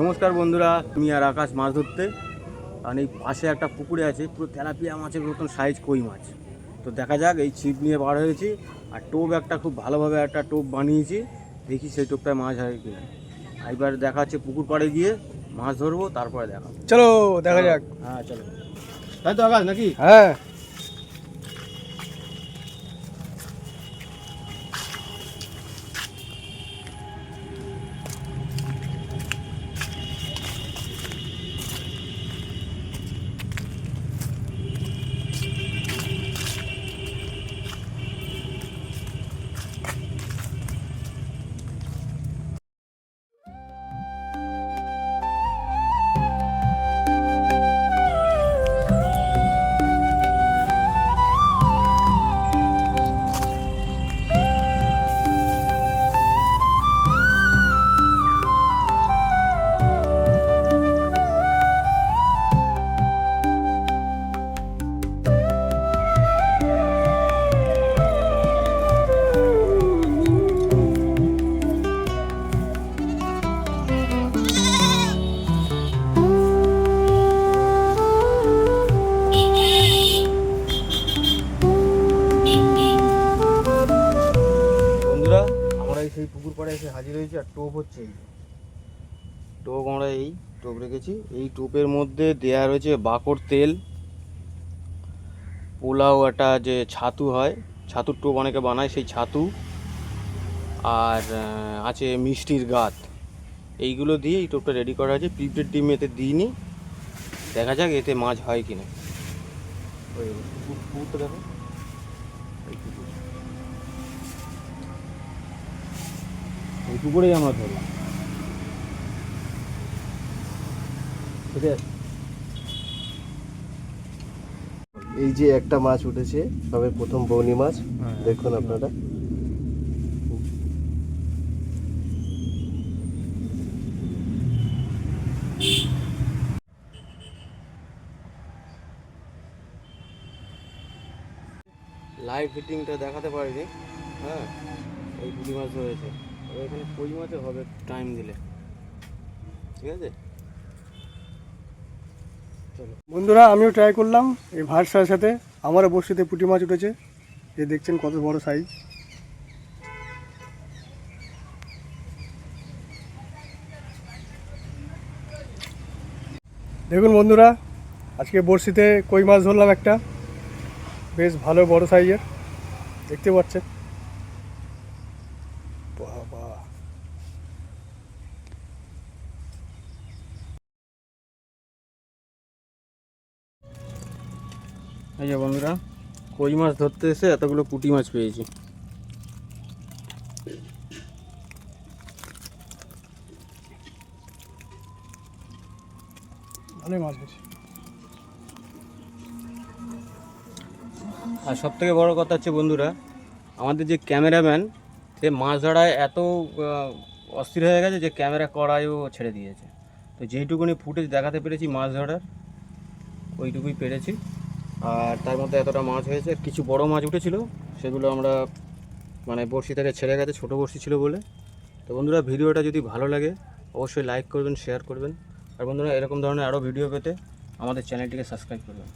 নমস্কার বন্ধুরা আমি আর আকাশ মাছ ধরতে। কারণ এই পাশে একটা পুকুরে আছে পুরো তেলাপিয়া মাছের মতন সাইজ কই মাছ। তো দেখা যাক এই ছিপ নিয়ে বার হয়েছি। আর টোপ একটা খুব ভালোভাবে একটা টোপ বানিয়েছি। দেখি সেই টোপটায় মাছ হয় কিনা। এবার দেখা হচ্ছে পুকুর পাড়ে গিয়ে মাছ ধরবো তারপরে দেখা চলো দেখা যাক। হ্যাঁ চলো। তাই তো আকাশ নাকি? হ্যাঁ। এসে হাজির হয়েছি আর টোপ হচ্ছে এই টোপ আমরা এই টোপ রেখেছি এই টোপের মধ্যে দেয়া রয়েছে বাকর তেল পোলাও একটা যে ছাতু হয় ছাতুর টোপ অনেকে বানায় সেই ছাতু আর আছে মিষ্টির গাত এইগুলো দিয়ে এই টোপটা রেডি করা আছে প্রিপেড ডিম এতে দিইনি দেখা যাক এতে মাছ হয় কিনা ওই দেখো এই পুকুর ওই পুকুরেই আমরা ধরলাম। ঠিক আছে? এই যে একটা মাছ উঠেছে সবে প্রথম বৌনি মাছ। হ্যাঁ, দেখুন আপনারা। লাইভ ফিটিংটা দেখাতে পারিনি। হ্যাঁ এই পুঁটি মাছ রয়েছে এখানে মাছে হবে টাইম দিলে। ঠিক আছে? বন্ধুরা, আমিও ট্রাই করলাম এই ভারসার সাথে। আমারও বড়শিতে পুঁটি মাছ উঠেছে। যে দেখছেন কত বড় সাইজ দেখুন বন্ধুরা, আজকে বড়শিতে কই মাছ ধরলাম একটা। বেশ ভালো বড় সাইজের দেখতে পাচ্ছেন। বাবা। এই যে বন্ধুরা কই মাছ ধরতে এসে এতগুলো পুঁটি মাছ পেয়েছি। ভালোই মাছ হয়েছে আর সব থেকে বড় কথা হচ্ছে বন্ধুরা আমাদের যে ক্যামেরাম্যান সে মাছ ধরায় এত অস্থির হয়ে গেছে যে ক্যামেরা করায়ও ছেড়ে দিয়েছে। তো যেইটুকুনি ফুটেজ দেখাতে পেরেছি মাছ ধরার ওইটুকুই পেরেছি। আর তার মধ্যে এতটা মাছ হয়েছে, কিছু বড় মাছ উঠেছিল, সেগুলো আমরা মানে বড়শি থেকে ছেড়ে গেছে, ছোটো বড়শি ছিল বলে। তো বন্ধুরা, ভিডিওটা যদি ভালো লাগে, অবশ্যই লাইক করবেন শেয়ার করবেন। আর বন্ধুরা, এরকম ধরনের আরও ভিডিও পেতে আমাদের চ্যানেলটিকে সাবস্ক্রাইব করবেন।